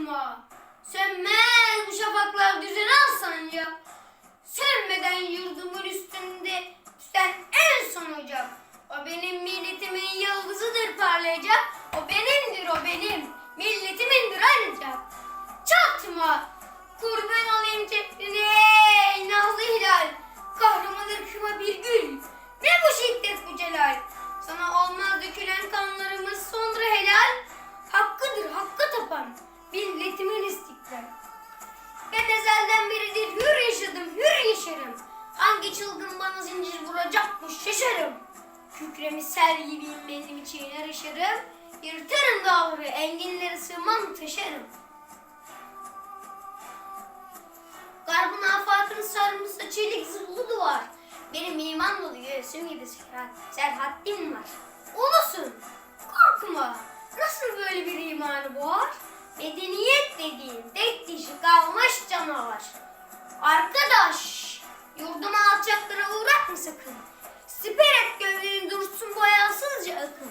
korkma. Sönmez bu şafaklar düzen al sancak. Sönmeden yurdumun üstünde üstten en son ocak. O benim milletimin yıldızıdır parlayacak. O benimdir o benim. Milletimindir ancak. Çatma. Kurban olayım çetrine ey nazlı hilal. Kahraman ırkıma bir gül. Ne bu şiddet bu celal. Sana olmaz dökülen Hangi çılgın bana zincir vuracakmış şaşarım. Kükremi sel gibiyim benim için yarışırım. Yırtarım dağları, enginleri sığmam taşarım. Garbın afakını sarmışsa çelik zırhlı duvar. Benim iman dolu göğsüm gibi serhat, serhattim var. Ulusun, korkma. Nasıl böyle bir imanı boğar? Medeniyet dediğin tek dişi kalmış canavar. Arkadaş, yurduma uğratma sakın. Siper et gövdeni dursun boyansızca akın.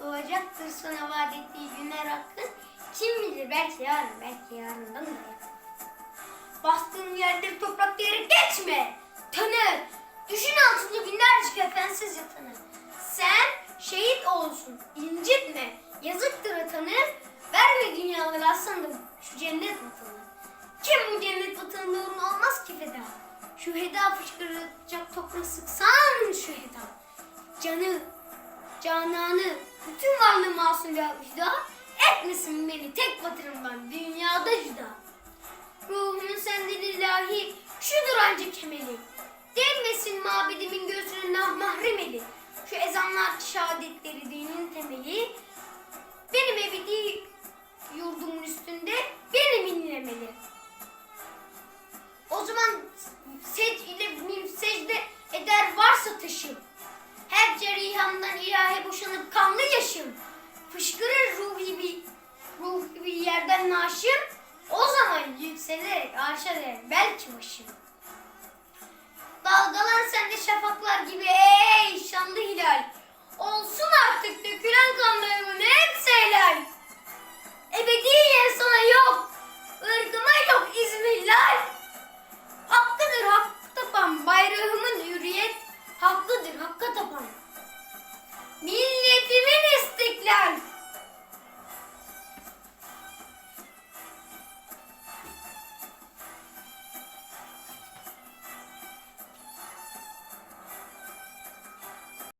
Doğacaktır sana vaat ettiği günler hakkın. Kim bilir belki yarın, belki yarından da yakın. Bastığın yerde toprak diyerek geçme. Tanı. Düşün altında binlerce kefensiz yatanı. Sen şehit olsun. incitme. Yazıktır atanı. Verme dünyaları aslandım. Şu cennet vatanı. Şu heda fışkıracak toprağı sıksan şu heda. Canı, cananı, bütün varlığı masum bir hüda. Etmesin beni tek vatanımdan dünyada hüda. Ruhumun sendedir ilahi, şudur ancak kemeli. Değmesin mabedimin gözüne mahrem eli. Şu ezanlar şehadetleri dinin temeli. İlahe boşanıp kanlı yaşım. Fışkırır ruhi bir, ruhi bir yerden naşım. O zaman yükselerek arşa belki başım. Dalgalan sen de şafaklar gibi ey şanlı hilal. Olsun artık